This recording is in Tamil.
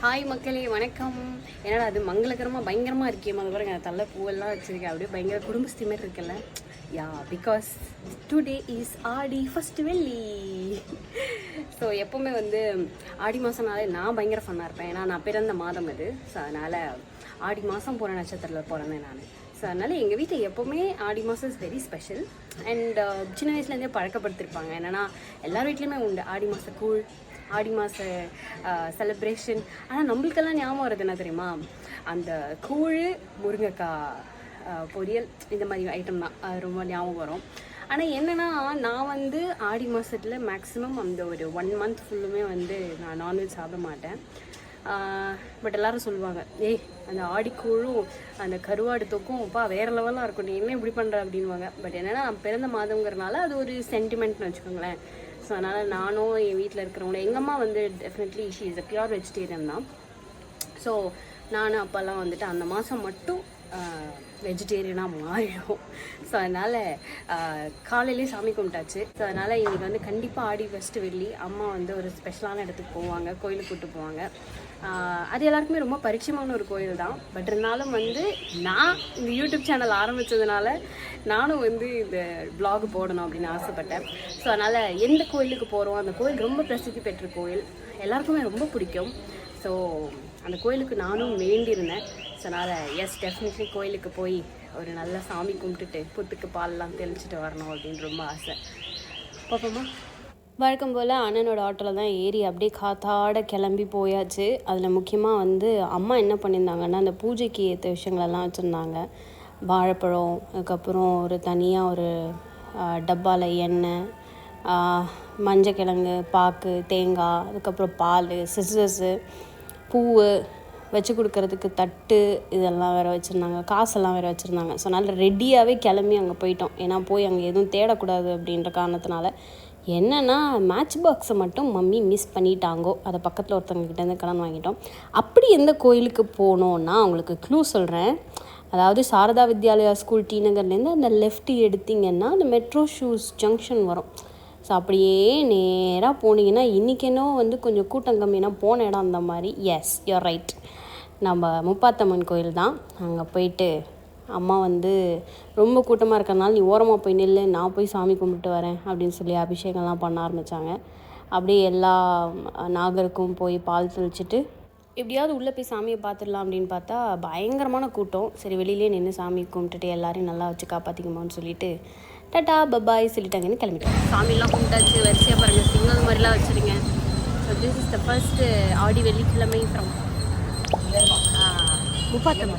ஹாய் மக்களே வணக்கம். என்னடா அது மங்களகரமாக பயங்கரமாக இருக்கே. அது பாருங்க தள்ள பூவெல்லாம் வச்சுருக்கேன். அப்படியே பயங்கர குடும்பஸ்தி மாதிரி இருக்குல்ல. Yeah because today is Aadi first வெள்ளி. ஸோ எப்போவுமே வந்து ஆடி மாதம்னாலே நான் பயங்கர ஃபன்னாக இருப்பேன். ஏன்னா நான் பிறந்த மாதம் அது. ஸோ அதனால் ஆடி மாதம் போகிற நட்சத்திரத்தில் பிறந்தேன் நான். ஸோ அதனால் எங்கள் வீட்டில் எப்போவுமே ஆடி மாதம் இஸ் வெரி ஸ்பெஷல் அண்ட் சின்ன வயசுலேருந்தே பழக்கப்படுத்திருப்பாங்க. என்னென்னா எல்லார் வீட்லேயுமே உண்டு. ஆடி மாத கூழ் ஆடி மாத செலிப்ரேஷன் ஆனால் நம்மளுக்கெல்லாம் ஞாபகம் வருது என்ன தெரியுமா? அந்த கூழ் முருங்கைக்காய் பொரியல் இந்த மாதிரி ஐட்டம் தான். ரொம்ப ஞாபகம் வரும். ஆனால் என்னென்னா நான் வந்து ஆடி மாதத்தில் மேக்ஸிமம் அந்த ஒரு ஒன் மந்த் ஃபுல்லுமே வந்து நான் நான்வெஜ் சாப்பிட மாட்டேன். பட் எல்லாரும் சொல்லுவாங்க ஏய் அந்த ஆடிக்கூழும் அந்த கருவாடு தொக்கும் அப்பா வேற லெவலாக இருக்கும். நீ என்ன இப்படி பண்ணுற அப்படின்வாங்க பட் என்னன்னா நான் பிறந்த மாதங்கிறனால அது ஒரு சென்டிமெண்ட்னு வச்சுக்கோங்களேன். ஸோ அதனால் நானும் என் வீட்டில் இருக்கிறவங்கள எங்கள் அம்மா வந்து definitely she is a pure vegetarian தான். ஸோ நானும் அப்போல்லாம் வந்துட்டு அந்த மாதம் மட்டும் வெஜிடேரியனாக மாறிடும் ஸோ அதனால் காலையிலே சாமி கும்பிட்டாச்சு. ஸோ அதனால் இன்றைக்கி வந்து கண்டிப்பாக ஆடி ஃபஸ்ட்டு வெள்ளி அம்மா வந்து ஒரு ஸ்பெஷலான இடத்துக்கு போவாங்க கோயிலுக்கு கூப்பிட்டு போவாங்க. அது எல்லாருக்குமே ரொம்ப பரிச்சயமான ஒரு கோயில் தான். பட் இருந்தாலும் வந்து நான் இந்த யூடியூப் சேனல் ஆரம்பித்ததுனால நானும் வந்து இந்த பிளாக் போடணும் அப்படின்னு ஆசைப்பட்டேன். ஸோ அதனால் எந்த கோயிலுக்கு போகிறோம் அந்த கோயில் ரொம்ப பிரசித்தி பெற்ற கோயில். எல்லாருக்குமே ரொம்ப பிடிக்கும். ஸோ அந்த கோயிலுக்கு நானும் வேண்டியிருந்தேன். ஸோ அதனால் எஸ் டெஃபினெட்லி கோயிலுக்கு போய் ஒரு நல்ல சாமி கும்பிட்டுட்டு புத்துக்கு பால்லாம் தெளிச்சிட்டு வரணும் அப்படின்னு ரொம்ப ஆசை. பார்ப்போமா வழக்கம் போல் அண்ணனோட ஆட்டோவில் தான் ஏறி அப்படியே காத்தாட கிளம்பி போயாச்சு. அதில் முக்கியமாக வந்து அம்மா என்ன பண்ணியிருந்தாங்கன்னா அந்த பூஜைக்கு ஏற்ற விஷயங்களெல்லாம் வச்சுருந்தாங்க. வாழைப்பழம் அதுக்கப்புறம் ஒரு தனியாக ஒரு டப்பாவில் எண்ணெய் ஆஹ், மஞ்சக்கிழங்கு பாக்கு தேங்காய் அதுக்கப்புறம் பால் சிசர்ஸு பூவு வச்சு கொடுக்கறதுக்கு தட்டு இதெல்லாம் வேறு வச்சுருந்தாங்க. காசெல்லாம் வேறு வச்சுருந்தாங்க. ஸோ அதனால் ரெடியாகவே கிளம்பி அங்கே போயிட்டோம். ஏன்னா போய் அங்கே எதுவும் தேடக்கூடாது அப்படின்ற காரணத்தினால. என்னென்னா மேட்ச் பாக்ஸை மட்டும் மம்மி மிஸ் பண்ணிட்டாங்கோ. அதை பக்கத்தில் ஒருத்தவங்க கிட்டேருந்து கடன் வாங்கிட்டோம். அப்படி எந்த கோயிலுக்கு போனோன்னா அவங்களுக்கு க்ளூ சொல்கிறேன் அதாவது சாரதா வித்யாலயா ஸ்கூல் டி நகர்லேருந்து அந்த லெஃப்ட் எடுத்தீங்கன்னா அந்த மெட்ரோ ஷூஸ் ஜங்ஷன் வரும். ஸோ அப்படியே நேராக போனீங்கன்னா இன்றைக்கி வந்து கொஞ்சம் கூட்டம் கம்மினா போன இடம் அந்த மாதிரி. எஸ் யூர் ரைட் நம்ம முப்பாத்தம்மன் கோயில் தான். அங்கே போயிட்டு அம்மா வந்து ரொம்ப கூட்டமாக இருக்கிறனால நீ ஓரமாக போய் நில்லு நான் போய் சாமி கும்பிட்டு வரேன் அப்படின்னு சொல்லி அபிஷேகம்லாம் பண்ண ஆரம்பித்தாங்க அப்படியே எல்லா நாகருக்கும் போய் பால் தெளிச்சிட்டு எப்படியாவது உள்ளே போய் சாமியை பார்த்துடலாம் அப்படின்னு பார்த்தா பயங்கரமான கூட்டம். சரி வெளியிலே நின்று சாமி கும்பிட்டுட்டு எல்லாரையும் நல்லா வச்சு காப்பாற்றிக்குமான்னு சொல்லிட்டு டட்டா பபாய் சொல்லிட்டாங்கன்னு கிளம்பிட்டோம். சாமியெல்லாம் கும்பிட்டாச்சு வரிசையாக பாருங்கள் சிக்னல் மாதிரிலாம் வச்சுருங்க. So this is the first Aadi வெள்ளிக்கிழமை ஃப்ரம் முப்பாத்தம்மா